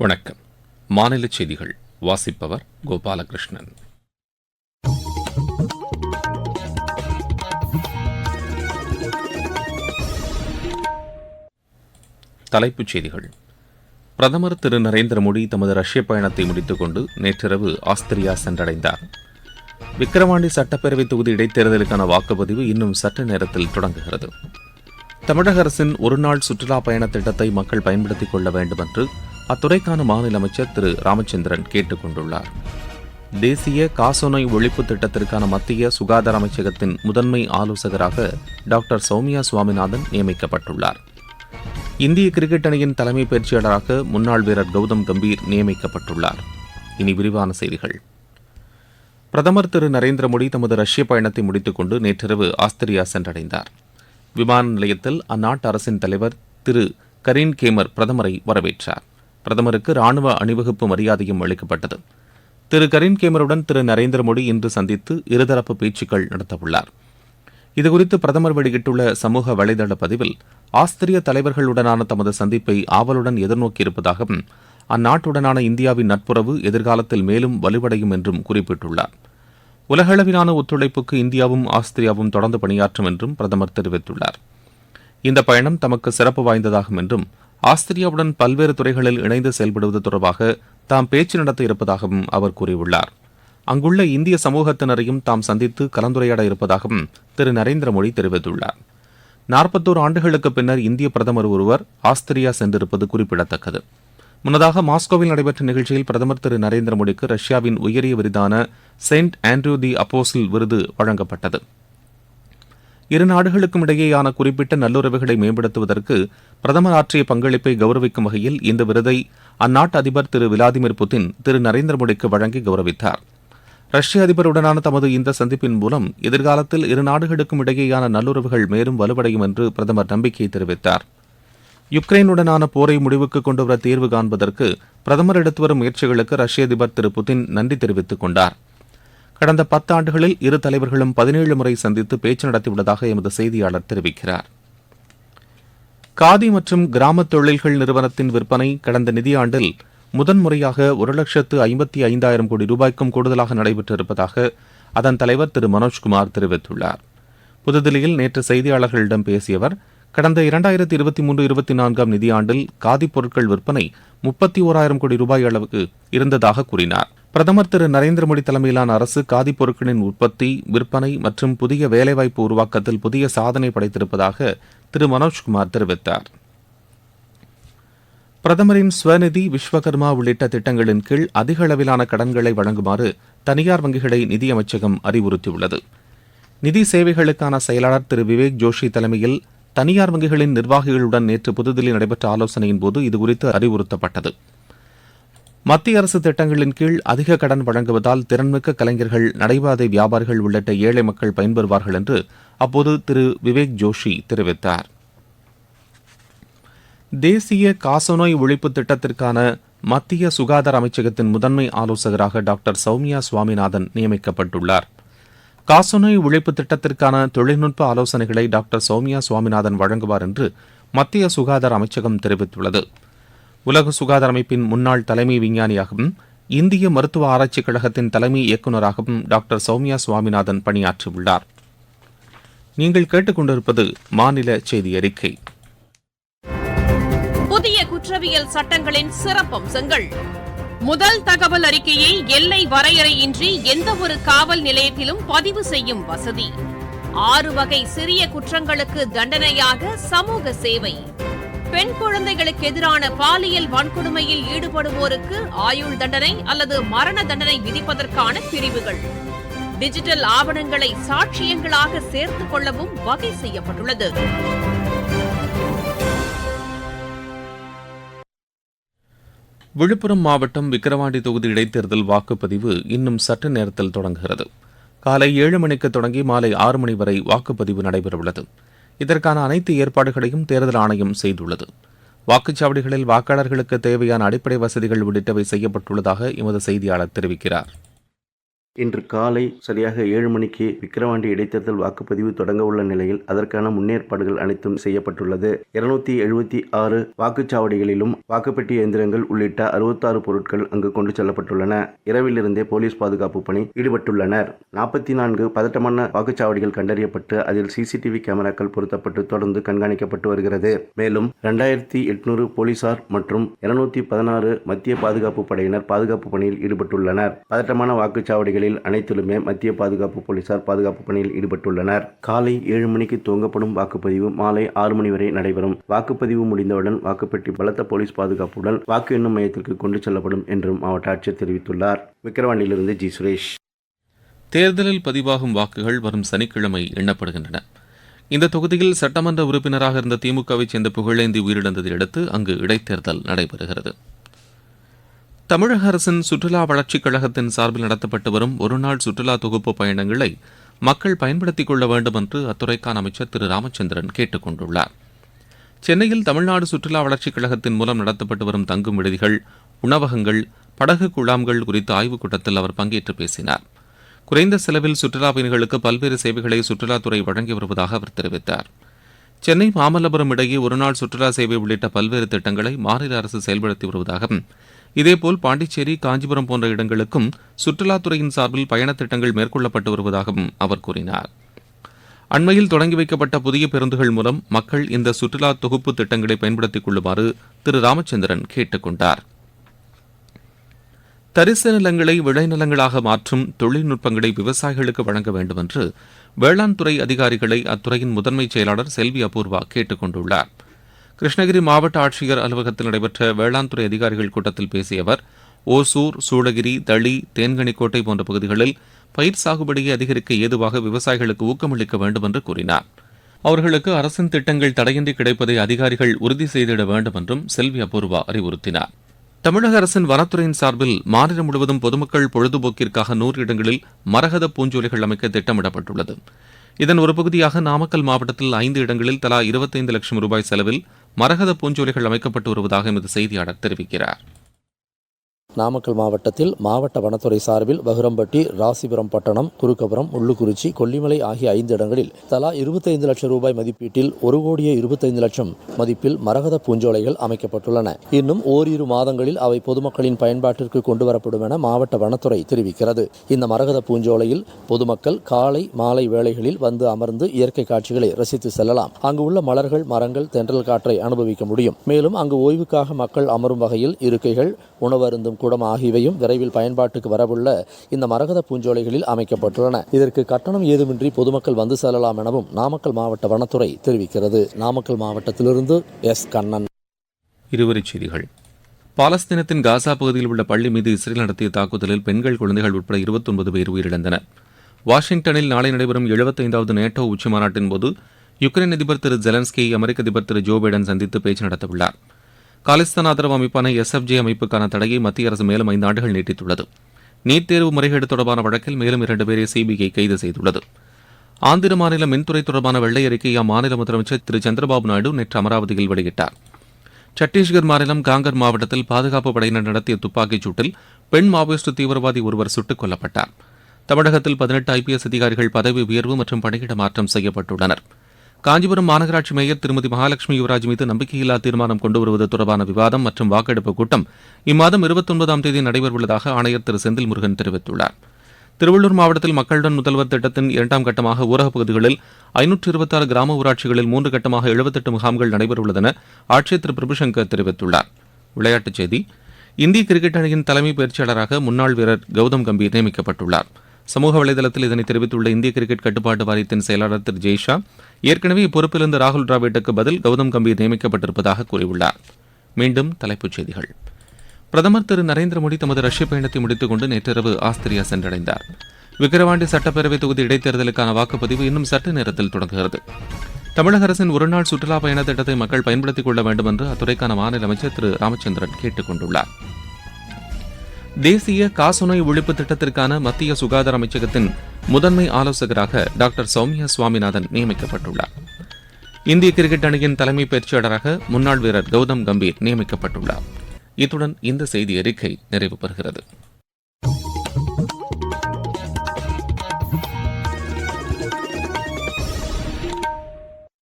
வணக்கம். மாநில செய்திகள். வாசிப்பவர் கோபாலகிருஷ்ணன். தலைப்புச் செய்திகள். பிரதமர் திரு நரேந்திர மோடி தமது ரஷ்ய பயணத்தை முடித்துக் கொண்டு நேற்றிரவு ஆஸ்திரியா சென்றடைந்தார். விக்கிரவாண்டி சட்டப்பேரவை தொகுதி இடைத்தேர்தலுக்கான வாக்குப்பதிவு இன்னும் சற்று நேரத்தில் தொடங்குகிறது. தமிழக அரசின் ஒருநாள் சுற்றுலா பயண திட்டத்தை மக்கள் பயன்படுத்திக் கொள்ள வேண்டும் என்று அத்துறைக்கான மாநில அமைச்சர் திரு ராமச்சந்திரன் கேட்டுக் கொண்டுள்ளார் தேசிய காசநோய் ஒழிப்பு திட்டத்திற்கான மத்திய சுகாதார அமைச்சகத்தின் முதன்மை ஆலோசகராக டாக்டர் சௌமியா சுவாமிநாதன் நியமிக்கப்பட்டுள்ளார். இந்திய கிரிக்கெட் அணியின் தலைமை பயிற்சியாளராக முன்னாள் வீரர் கௌதம் கம்பீர் நியமிக்கப்பட்டுள்ளார். இனி விரிவான செய்திகள். பிரதமர் திரு நரேந்திர மோடி தமது ரஷ்ய பயணத்தை முடித்துக்கொண்டு நேற்றிரவு ஆஸ்திரியா சென்றடைந்தார். விமான நிலையத்தில் அந்நாட்டு அரசின் தலைவர் திரு கரீன் கேமர் பிரதமரை வரவேற்றார். பிரதமருக்கு ராணுவ அணிவகுப்பு மரியாதையும் அளிக்கப்பட்டது. திரு. கரீன் கேமருடன் திரு. நரேந்திர மோடி இன்று சந்தித்து இருதரப்பு பேச்சுக்கள் நடத்தவுள்ளார். இதுகுறித்து பிரதமர் வெளியிட்டுள்ள சமூக வலைதள பதிவில் ஆஸ்திரிய தலைவர்களுடனான தமது சந்திப்பை ஆவலுடன் எதிர்நோக்கியிருப்பதாகவும் அந்நாட்டுடனான இந்தியாவின் நட்புறவு எதிர்காலத்தில் மேலும் வலுவடையும் என்றும் குறிப்பிட்டுள்ளார். உலகளவிலான ஒத்துழைப்புக்கு இந்தியாவும் ஆஸ்திரியாவும் தொடர்ந்து பணியாற்றும் என்றும் பிரதமர் தெரிவித்துள்ளார். இந்த பயணம் தமக்கு சிறப்பு வாய்ந்ததாகும் என்றும் ஆஸ்திரியாவுடன் பல்வேறு துறைகளில் இணைந்து செயல்படுவது தொடர்பாக தாம் பேச்சு நடத்த இருப்பதாகவும் அவர் கூறியுள்ளார். அங்குள்ள இந்திய சமூகத்தினரையும் தாம் சந்தித்து கலந்துரையாட இருப்பதாகவும் திரு. நரேந்திர மோடி தெரிவித்துள்ளார். நாற்பத்தோரு ஆண்டுகளுக்கு பின்னர் இந்திய பிரதமர் ஒருவர் ஆஸ்திரியா சென்றிருப்பது குறிப்பிடத்தக்கது. முன்னதாக மாஸ்கோவில் நடைபெற்ற நிகழ்ச்சியில் பிரதமர் திரு. நரேந்திர மோடிக்கு ரஷ்யாவின் உயரிய விருதான செயின்ட் ஆண்ட்ரூ தி அப்போசில் விருது வழங்கப்பட்டது. இரு நாடுகளுக்கும் இடையேயான குறிப்பிட்ட நல்லுறவுகளை மேம்படுத்துவதற்கு பிரதமர் ஆற்றிய பங்களிப்பை கௌரவிக்கும் வகையில் இந்த விருதை அந்நாட்டு அதிபர் திரு விளாடிமிர் புதின் திரு நரேந்திர மோடிக்கு வழங்கி கௌரவித்தார். ரஷ்ய அதிபருடனான தமது இந்த சந்திப்பின் மூலம் எதிர்காலத்தில் இரு நாடுகளுக்கும் இடையேயான நல்லுறவுகள் மேலும் வலுவடையும் என்று பிரதமர் நம்பிக்கை தெரிவித்தார். யுக்ரைனுடனான போரை முடிவுக்கு கொண்டுவர தீர்வு காண்பதற்கு பிரதமர் எடுத்து வரும் முயற்சிகளுக்கு ரஷ்ய அதிபர் திரு புதின் நன்றி தெரிவித்துக் கொண்டார். கடந்த பத்தாண்டுகளில் இரு தலைவர்களும் பதினேழு முறை சந்தித்து பேச்சு நடத்தியுள்ளதாக எமது செய்தியாளர் தெரிவிக்கிறார். காதி மற்றும் கிராம தொழில்கள் நிறுவனத்தின் விற்பனை கடந்த நிதியாண்டில் முதன்முறையாக ஒரு லட்சத்து ஐம்பத்தி ஐந்தாயிரம் கோடி ரூபாய்க்கும் கூடுதலாக நடைபெற்றிருப்பதாக அதன் தலைவர் திரு. மனோஜ்குமார் தெரிவித்துள்ளார். புதுதில்லியில் நேற்று செய்தியாளர்களிடம் பேசிய அவர் கடந்த இரண்டாயிரத்தி இருபத்தி மூன்று இருபத்தி நான்காம் நிதியாண்டில் காதி பொருட்கள் விற்பனை முப்பத்தி ஓராயிரம் கோடி ரூபாய் அளவுக்கு இருந்ததாக கூறினார். பிரதமர் திரு நரேந்திர மோடி தலைமையிலான அரசு காதி பொருட்களின் உற்பத்தி விற்பனை மற்றும் புதிய வேலைவாய்ப்பு உருவாக்கத்தில் புதிய சாதனை படைத்திருப்பதாக திரு மனோஜ்குமார் தெரிவித்தார். பிரதமரின் ஸ்வநிதி விஸ்வகர்மா உள்ளிட்ட திட்டங்களின் கீழ் அதிக அளவிலான கடன்களை வழங்குமாறு தனியார் வங்கிகளை நிதியமைச்சகம் அறிவுறுத்தியுள்ளது. நிதி சேவைகளுக்கான செயலாளர் திரு விவேக் ஜோஷி தலைமையில் தனியார் வங்கிகளின் நிர்வாகிகளுடன் நேற்று புதுதில்லி நடைபெற்ற ஆலோசனையின் போது இதுகுறித்து அறிவுறுத்தப்பட்டது. மத்திய அரசு திட்டங்களின் கீழ் அதிக கடன் வழங்குவதால் திறன்மிக்க கலைஞர்கள் நடைபாதை வியாபாரிகள் உள்ளிட்ட ஏழை மக்கள் பயன்பெறுவார்கள் என்று அப்போது திரு. விவேக் ஜோஷி தெரிவித்தார். தேசிய காசநோய் ஒழிப்பு திட்டத்திற்கான மத்திய சுகாதார அமைச்சகத்தின் முதன்மை ஆலோசகராக டாக்டர் சௌமியா சுவாமிநாதன் நியமிக்கப்பட்டுள்ளார். காசநோய் ஒழிப்பு திட்டத்திற்கான தொழில்நுட்ப ஆலோசனைகளை டாக்டர் சௌமியா சுவாமிநாதன் வழங்குவார் என்று மத்திய சுகாதார அமைச்சகம் தெரிவித்துள்ளது. உலக சுகாதார அமைப்பின் முன்னாள் தலைமை விஞ்ஞானியாகவும் இந்திய மருத்துவ ஆராய்ச்சிக் கழகத்தின் தலைமை இயக்குநராகவும் டாக்டர் சௌமியா சுவாமிநாதன் பணியாற்றியுள்ளார். நீங்கள் கேட்டுக்கொண்டிருப்பது மாநில செய்தி அறிக்கை. புதிய குற்றவியல் சட்டங்களின் சிறப்பம்சங்கள். முதல் தகவல் அறிக்கையை எல்லை வரையறையின்றி எந்தவொரு காவல் நிலையத்திலும் பதிவு செய்யும் வசதி. ஆறு வகை சிறிய குற்றங்களுக்கு தண்டனையாக சமூக சேவை. பெண் குழந்தைகளுக்கு எதிரான பாலியல் வன்கொடுமையில் ஈடுபடுவோருக்கு ஆயுள் தண்டனை அல்லது மரண தண்டனை விதிப்பதற்கான பிரிவுகள். டிஜிட்டல் ஆவணங்களை சாட்சியங்களாக சேர்த்துக் கொள்ளவும் வகை செய்யப்பட்டுள்ளது. விழுப்புரம் மாவட்டம் விக்கிரவாண்டி தொகுதி இடைத்தேர்தல் வாக்குப்பதிவு இன்னும் சற்று நேரத்தில் தொடங்குகிறது. காலை ஏழு மணிக்கு தொடங்கி மாலை ஆறு மணி வரை வாக்குப்பதிவு நடைபெறவுள்ளது. இதற்கான அனைத்து ஏற்பாடுகளையும் தேர்தல் ஆணையம் செய்துள்ளது. வாக்குச்சாவடிகளில் வாக்காளர்களுக்கு தேவையான அடிப்படை வசதிகள் உள்ளிட்டவை செய்யப்பட்டுள்ளதாக எமது செய்தியாளர் தெரிவிக்கிறார். இன்று காலை சரியாக ஏழு மணிக்கு விக்கிரவாண்டி இடைத்தேர்தல் வாக்குப்பதிவு தொடங்க உள்ள நிலையில் அதற்கான முன்னேற்பாடுகள் அனைத்தும் செய்யப்பட்டுள்ளது. இருநூத்தி எழுபத்தி ஆறு வாக்குச்சாவடிகளிலும் வாக்குப்பெட்டி இயந்திரங்கள் உள்ளிட்ட அறுபத்தாறு பொருட்கள் அங்கு கொண்டு செல்லப்பட்டுள்ளன. இரவிலிருந்தே போலீஸ் பாதுகாப்பு பணி ஈடுபட்டுள்ளனர். நாற்பத்தி நான்கு பதட்டமான வாக்குச்சாவடிகள் கண்டறியப்பட்டு அதில் சிசிடிவி கேமராக்கள் பொருத்தப்பட்டு தொடர்ந்து கண்காணிக்கப்பட்டு வருகிறது. மேலும் இரண்டாயிரத்தி எட்நூறு போலீசார் மற்றும் இருநூத்தி பதினாறு மத்திய பாதுகாப்பு படையினர் பாதுகாப்பு பணியில் ஈடுபட்டுள்ளனர். பதட்டமான வாக்குச்சாவடிகளில் அனைத்திலுமே மத்திய பாதுகாப்பு போலீசார் பாதுகாப்பு பணியில் ஈடுபட்டுள்ளனர். காலை ஏழு மணிக்கு துவங்கப்படும் வாக்குப்பதிவு மாலை ஆறு மணி வரை நடைபெறும். வாக்குப்பதிவு முடிந்தவுடன் வாக்குப்பெட்டி பலத்த போலீஸ் பாதுகாப்புடன் வாக்கு எண்ணும் மையத்திற்கு கொண்டு செல்லப்படும் என்றும் மாவட்ட ஆட்சியர் தெரிவித்துள்ளார். விக்கிரவாண்டியிலிருந்து ஜி. சுரேஷ். தேர்தலில் பதிவாகும் வாக்குகள் வரும் சனிக்கிழமை எண்ணப்படுகின்றன. இந்த தொகுதியில் சட்டமன்ற உறுப்பினராக இருந்த திமுகவைச் சேர்ந்த புகழேந்தி உயிரிழந்ததை அடுத்து அங்கு இடைத்தேர்தல் நடைபெறுகிறது. தமிழக அரசின் சுற்றுலா வளர்ச்சிக் கழகத்தின் சார்பில் நடத்தப்பட்டு வரும் ஒருநாள் சுற்றுலா தொகுப்பு பயணங்களை மக்கள் பயன்படுத்திக் கொள்ள வேண்டும் என்று அத்துறைக்கான அமைச்சர் திரு ராமச்சந்திரன் கேட்டுக் கொண்டுள்ளார். சென்னையில் தமிழ்நாடு சுற்றுலா வளர்ச்சிக் கழகத்தின் மூலம் நடத்தப்பட்டு வரும் தங்கும் விடுதிகள் உணவகங்கள் படகு குழாம்கள் குறித்த ஆய்வுக் கூட்டத்தில் அவர் பங்கேற்று பேசினார். குறைந்த செலவில் சுற்றுலா பயணிகளுக்கு பல்வேறு சேவைகளை சுற்றுலாத்துறை வழங்கி வருவதாக அவர் தெரிவித்தார். சென்னை மாமல்லபுரம் இடையே ஒருநாள் சுற்றுலா சேவை உள்ளிட்ட பல்வேறு திட்டங்களை மாநில அரசு செயல்படுத்தி வருவதாகவும் இதேபோல் பாண்டிச்சேரி காஞ்சிபுரம் போன்ற இடங்களுக்கும் சுற்றுலாத்துறையின் சார்பில் பயணத் திட்டங்கள் மேற்கொள்ளப்பட்டு வருவதாகவும் அவர் கூறினார். அண்மையில் தொடங்கி வைக்கப்பட்ட புதிய பேருந்துகள் மூலம் மக்கள் இந்த சுற்றுலா தொகுப்பு திட்டங்களை பயன்படுத்திக் கொள்ளுமாறு திரு. ராமச்சந்திரன் கேட்டுக் கொண்டார். தரிசு நிலங்களை விளைநிலங்களாக மாற்றும் தொழில்நுட்பங்களை விவசாயிகளுக்கு வழங்க வேண்டும் என்று வேளாண் துறை அதிகாரிகளை அத்துறையின் முதன்மை செயலாளர் செல்வி அபூர்வா கேட்டுக் கொண்டுள்ளார். கிருஷ்ணகிரி மாவட்ட ஆட்சியர் அலுவலகத்தில் நடைபெற்ற வேளாண் துறை அதிகாரிகள் கூட்டத்தில் பேசிய அவர் ஓசூர் சூளகிரி தளி தேன்கனிக்கோட்டை போன்ற பகுதிகளில் பயிர் சாகுபடியை அதிகரிக்க ஏதுவாக விவசாயிகளுக்கு ஊக்கமளிக்க வேண்டும் என்று கூறினார். அவர்களுக்கு அரசின் திட்டங்கள் தடையின்றி கிடைப்பதை அதிகாரிகள் உறுதி செய்திட வேண்டும் என்றும் செல்வி அபூர்வா அறிவுறுத்தினார். தமிழக அரசின் வனத்துறையின் சார்பில் மாநிலம் முழுவதும் பொதுமக்கள் பொழுதுபோக்கிற்காக நூறு இடங்களில் மரகத பூஞ்சோலைகள் அமைக்க திட்டமிடப்பட்டுள்ளது. இதன் ஒரு பகுதியாக நாமக்கல் மாவட்டத்தில் ஐந்து இடங்களில் தலா இருபத்தைந்து லட்சம் ரூபாய் செலவில் மரகத பூஞ்சோலைகள் அமைக்கப்பட்டு வருவதாக எமது செய்தியாளர் தெரிவிக்கிறார். நாமக்கல் மாவட்டத்தில் மாவட்ட வனத்துறை சார்பில் வகுரம்பட்டி ராசிபுரம் பட்டணம் குறுக்கபுரம் உள்ளுக்குறிச்சி கொல்லிமலை ஆகிய ஐந்து இடங்களில் தலா இருபத்தைந்து லட்சம் ரூபாய் மதிப்பீட்டில் ஒரு கோடியே இருபத்தைந்து லட்சம் மதிப்பில் மரகத பூஞ்சோலைகள் அமைக்கப்பட்டுள்ளன. இன்னும் ஓரிரு மாதங்களில் அவை பொதுமக்களின் பயன்பாட்டிற்கு கொண்டு வரப்படும் என மாவட்ட வனத்துறை தெரிவிக்கிறது. இந்த மரகத பூஞ்சோலையில் பொதுமக்கள் காலை மாலை வேளைகளில் வந்து அமர்ந்து இயற்கை காட்சிகளை ரசித்து செல்லலாம். அங்கு உள்ள மலர்கள் மரங்கள் தென்றல் காற்றை அனுபவிக்க முடியும். மேலும் அங்கு ஓய்வுக்காக மக்கள் அமரும் வகையில் இருக்கைகள் உணவருந்தும் குடம் ஆகியவையும் விரைவில் பயன்பாட்டுக்கு வரவுள்ள இந்த மரகத பூஞ்சோலைகளில் அமைக்கப்பட்டுள்ளன. இதற்கு கட்டணம் ஏதுமின்றி பொதுமக்கள் வந்து செல்லலாம் எனவும் நாமக்கல் மாவட்ட வனத்துறை தெரிவிக்கிறது. நாமக்கல் மாவட்டத்திலிருந்து எஸ். கண்ணன். இருவரிச் செய்திகள். பாலஸ்தீனத்தின் காசா பகுதியில் உள்ள பள்ளி மீது இஸ்ரேல் நடத்திய தாக்குதலில் பெண்கள் குழந்தைகள் உட்பட இருபத்தொன்பது பேர் உயிரிழந்தனர். வாஷிங்டனில் நாளை நடைபெறும் எழுபத்தைந்தாவது நேட்டோ உச்சிமாநாட்டின் போது யுக்ரைன் அதிபர் திரு ஜெலன்ஸ்கி அமெரிக்க அதிபர் திரு ஜோ பைடன் சந்தித்து பேச்சு நடத்தவுள்ளார். காலிஸ்தான் ஆதரவு அமைப்பான எஸ்எஃப்ஜே அமைப்புக்கான தடையை மத்திய அரசு மேலும் ஐந்து ஆண்டுகள் நீட்டித்துள்ளது. நீட் தேர்வு முறைகேடு தொடர்பான வழக்கில் மேலும் இரண்டு பேரை சிபிஐ கைது செய்துள்ளது. ஆந்திர மாநில மின்துறை தொடர்பான வெள்ளை அறிக்கையை அம்மாநில முதலமைச்சர் திரு. சந்திரபாபு நாயுடு நேற்று அமராவதியில் வெளியிட்டார். சத்தீஸ்கர் மாநிலம் காங்கர் மாவட்டத்தில் பாதுகாப்பு படையினர் நடத்திய துப்பாக்கிச் சூட்டில் பெண் மாவோயிஸ்ட் தீவிரவாதி ஒருவர் சுட்டுக் கொல்லப்பட்டார். தமிழகத்தில் பதினெட்டு ஐபிஎஸ் அதிகாரிகள் பதவி உயர்வு மற்றும் பணியிட மாற்றம் செய்யப்பட்டுள்ளனா் காஞ்சிபுரம் மாநகராட்சி மேயர் திருமதி மகாலட்சுமி யுவராஜ் மீது நம்பிக்கையில்லா தீர்மானம் கொண்டு வருவது தொடர்பான விவாதம் மற்றும் வாக்கெடுப்பு கூட்டம் இம்மாதம் இருபத்தொன்பதாம் தேதி நடைபெறவுள்ளதாக ஆணையர் திரு செந்தில் முருகன் தெரிவித்துள்ளார். திருவள்ளூர் மாவட்டத்தில் மக்களுடன் முதல்வர் திட்டத்தின் இரண்டாம் கட்டமாக ஊரகப் பகுதிகளில் ஐநூற்று இருபத்தாறு கிராம ஊராட்சிகளில் மூன்று கட்டமாக எழுபத்தெட்டு முகாம்கள் நடைபெறவுள்ளதென ஆட்சியர் திரு பிரபுசங்கர் தெரிவித்துள்ளார். விளையாட்டுச் செய்தி இந்திய கிரிக்கெட் அணியின் தலைமை பயிற்சியாளராக முன்னாள் வீரர் கௌதம் கம்பீர் நியமிக்கப்பட்டுள்ளாா் சமூக வலைதளத்தில் இதனை தெரிவித்துள்ள இந்திய கிரிக்கெட் கட்டுப்பாட்டு வாரியத்தின் செயலாளர் திரு ஜெய்ஷா ஏற்கனவே இப்பொறுப்பிலிருந்து ராகுல் டிராவிட்டுக்கு பதில் கௌதம் கம்பீர் நியமிக்கப்பட்டிருப்பதாக கூறியுள்ளார். மீண்டும் தலைப்புச் செய்திகள். பிரதமர் திரு நரேந்திர மோடி தமது ரஷ்ய பயணத்தை முடித்துக் கொண்டு நேற்றிரவு ஆஸ்திரியா சென்றடைந்தார். விக்கிரவாண்டி சட்டப்பேரவை தொகுதி இடைத்தேர்தலுக்கான வாக்குப்பதிவு இன்னும் சற்று நேரத்தில் தொடங்குகிறது. தமிழக அரசின் ஒருநாள் சுற்றுலா பயண திட்டத்தை மக்கள் பயன்படுத்திக் கொள்ள வேண்டும் என்று அத்துறைக்கான மாநில அமைச்சர் திரு ராமச்சந்திரன் கேட்டுக் கொண்டுள்ளார். தேசிய காசநோய் ஒழிப்பு திட்டத்திற்கான மத்திய சுகாதார அமைச்சகத்தின் முதன்மை ஆலோசகராக டாக்டர் சௌமியா சுவாமிநாதன் நியமிக்கப்பட்டுள்ளார். இந்திய கிரிக்கெட் அணியின் தலைமை பயிற்சியாளராக முன்னாள் வீரர் கௌதம் கம்பீர் நியமிக்கப்பட்டுள்ளார். இத்துடன் இந்த செய்தி அறிக்கை நிறைவு பெறுகிறது